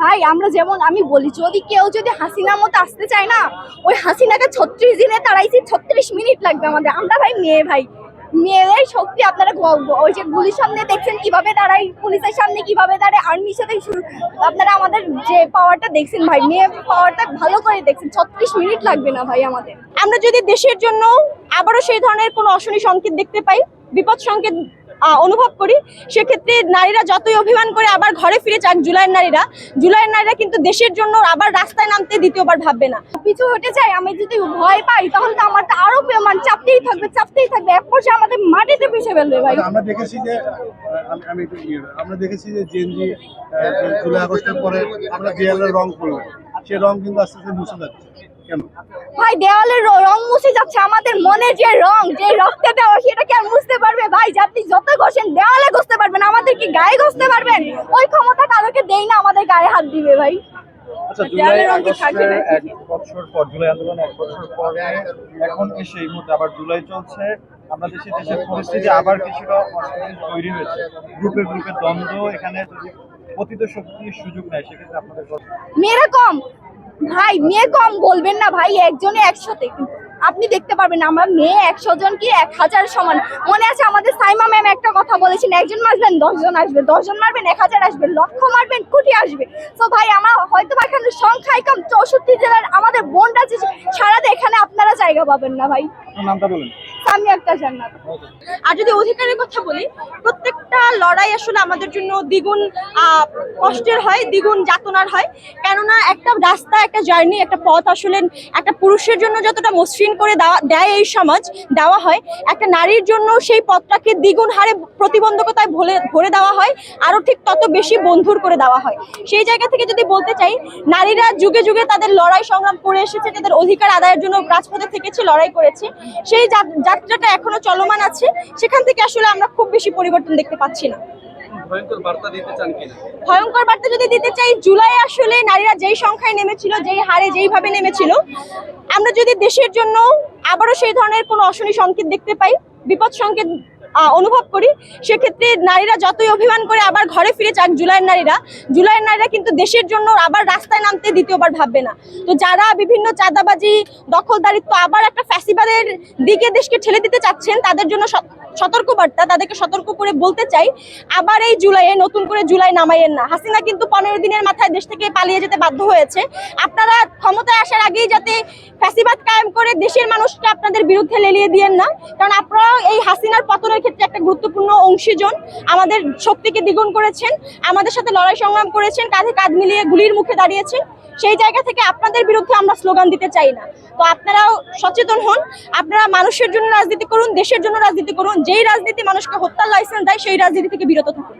ভাই, আমরা যেমন, আমি বলি, যদি কেউ যদি হাসিনার মতো আসতে চায় না, ওই হাসিনাকে ছত্রিশ দিনে তাড়াইছি, ছত্রিশ মিনিট লাগবে আমাদের। আমরা ভাই মেয়ে ভাই। মেয়েদের শক্তি আপনারা ওই যে গুলির সামনে দেখছেন কীভাবে দাঁড়াই পুলিশের সামনে কীভাবে দাঁড়ায়, আর্মির সাথে আপনারা আমাদের যে পাওয়ারটা দেখছেন ভাই, মেয়ে পাওয়ারটা ভালো করে দেখছেন, ছত্রিশ মিনিট লাগবে না ভাই আমাদের। আমরা যদি দেশের জন্য আবারও সেই ধরনের কোনো অশনি সংকেত দেখতে পাই, বিপদ সংকেত অনুভব করি সেক্ষেত্রে নারীরা যতই অভিমান করে আবার ঘরে ফিরে যাক জুলাইয়ের নারীরা জুলাইয়ের নারীরা কিন্তু দেশের জন্য আবার রাস্তায় নামতে দ্বিতীয়বার ভাববে না। পিছু হটে যাই আমি যদি ভয় পাই তাহলে তো আমার তো আরও মানে চাপতেই থাকবে চাপতেই থাকবে। এক পর্যায়ে আমাদের মাটিতে পিছিয়ে ফেলবে ভাই। আমরা দেখেছি যে আমি আমি একটু ইয়ে, আমরা দেখেছি যে জেনজি জুলাই আগস্টের পরে আমরা দেয়ালের রং করলাম। সে রং কিন্তু আস্তে আস্তে মুছে যাচ্ছে। কেন? ভাই দেওয়ালের র- রং মুছে যাচ্ছে। আমাদের মনে যে রং যে রক্তে পারবে ভাই আপনি যত ঘষেন দেওয়ালে ঘষতে পারবেন আমাদের কি গায়ে ঘষতে পারবেন? ওই ক্ষমতা কারোকে দেই না আমাদের গায়ে হাত দিবে ভাই। আচ্ছা দেয়ালের জুলাই রং কি থাকবে আগস্টের নাকি? এক বছর পর জুলাই আন্দোলন এক বছর পরে এখন এসে এই মুহূর্তে আবার জুলাই চলছে। আমরা দেশে দেশের পরিস্থিতি আবার কিছুটা তৈরি হয়েছে। গ্রুপে গ্রুপে দ্বন্দ্ব এখানে পতিত শক্তির সুযোগ নেয় সেক্ষেত্রে আপনাদের মেয়েরা কম। ভাই মেয়ে কম বলবেন না ভাই একজনে একসাথে কিন্তু আপনি দেখতে পারবেন আমরা মেয়ে একশো জন কি এক হাজার সমান। মনে আছে আমাদের সাইমা ম্যাম একটা কথা বলেছেন, একজন মারবেন, দশজন আসবে, দশজন মারবেন, এক হাজার আসবে, লক্ষ মারবেন, কোটি আসবে। তো ভাই, আমরা হয়তো বা এখানে সংখ্যায় কম, চৌষট্টি জেলার আমাদের বোনরা যে সারাতে এখানে আপনারা জায়গা পাবেন না ভাই। নামটা বলেন। জান্নাত। আর যদি অধিকারের কথা বলি, প্রত্যেকটা লড়াই আসলে আমাদের জন্য দ্বিগুণ কষ্টের হয়, দ্বিগুণ যাতনার হয়। কেননা একটা রাস্তা, একটা জার্নি, একটা পথ আসলে একটা পুরুষের জন্য যতটা মসৃণ করে দেওয়া, দেয় এই সমাজ, দেওয়া হয়, একটা নারীর জন্য সেই পথটাকে দ্বিগুণ হারে প্রতিবন্ধকতায় ভরে ভরে দেওয়া হয়, আরও ঠিক তত বেশি বন্ধুর করে দেওয়া হয়। সেই জায়গা থেকে যদি বলতে চাই, নারীরা যুগে যুগে তাদের লড়াই সংগ্রাম করে এসেছে, তাদের অধিকার আদায়ের জন্য রাজপথে থেকেছে, লড়াই করেছে। সেই যাত্রাটা এখনও চলমান আছে সেখান থেকে আসলে আমরা খুব বেশি পরিবর্তন দেখতে পাচ্ছি না। ভয়ঙ্কর বার্তা যদি দিতে চাই জুলাই আসলে নারীরা যেই সংখ্যায় নেমেছিল যেই হারে যেইভাবে নেমেছিল আমরা যদি দেশের জন্য আবারও সেই ধরনের কোনো অশনি সংকেত দেখতে পাই বিপদ সংকেত অনুভব করি। সেক্ষেত্রে নারীরা যতই অভিমান করে আবার ঘরে ফিরে যাক জুলাইয়ের নারীরা জুলাইয়ের নারীরা কিন্তু দেশের জন্য আবার রাস্তায় নামতে দ্বিতীয়বার ভাববে না। তো যারা বিভিন্ন চাঁদাবাজি, দখলদারিত্ব, আবার একটা ফ্যাসিবাদের দিকে দেশকে ঠেলে দিতে চাচ্ছেন, তাদের জন্য সতর্কবার্তা, তাদেরকে সতর্ক করে বলতে চাই, আবার এই জুলাইয়ে নতুন করে জুলাই নামাইয়েন না। হাসিনা কিন্তু পনেরো দিনের মাথায় দেশ থেকে পালিয়ে যেতে বাধ্য হয়েছে। আপনারা ক্ষমতায় আসার আগেই যাতে ফ্যাসিবাদ কায়েম করে দেশের মানুষকে আপনাদের বিরুদ্ধে লেলিয়ে দিয়েন না, কারণ আপনারা এই হাসিনার পতনের ক্ষেত্রে একটা গুরুত্বপূর্ণ অংশীজন আমাদের শক্তিকে দ্বিগুণ করেছেন, আমাদের সাথে লড়াই সংগ্রাম করেছেন, কাঁধে কাঁধ মিলিয়ে গুলির মুখে দাঁড়িয়েছেন। সেই জায়গা থেকে আপনাদের বিরুদ্ধে আমরা স্লোগান দিতে চাই না। তো আপনারাও সচেতন হন, আপনারা মানুষের জন্য রাজনীতি করুন, দেশের জন্য রাজনীতি করুন, যেই রাজনীতি মানুষকে হত্যার লাইসেন্স দেয়, সেই রাজনীতি থেকে বিরত থাকুন।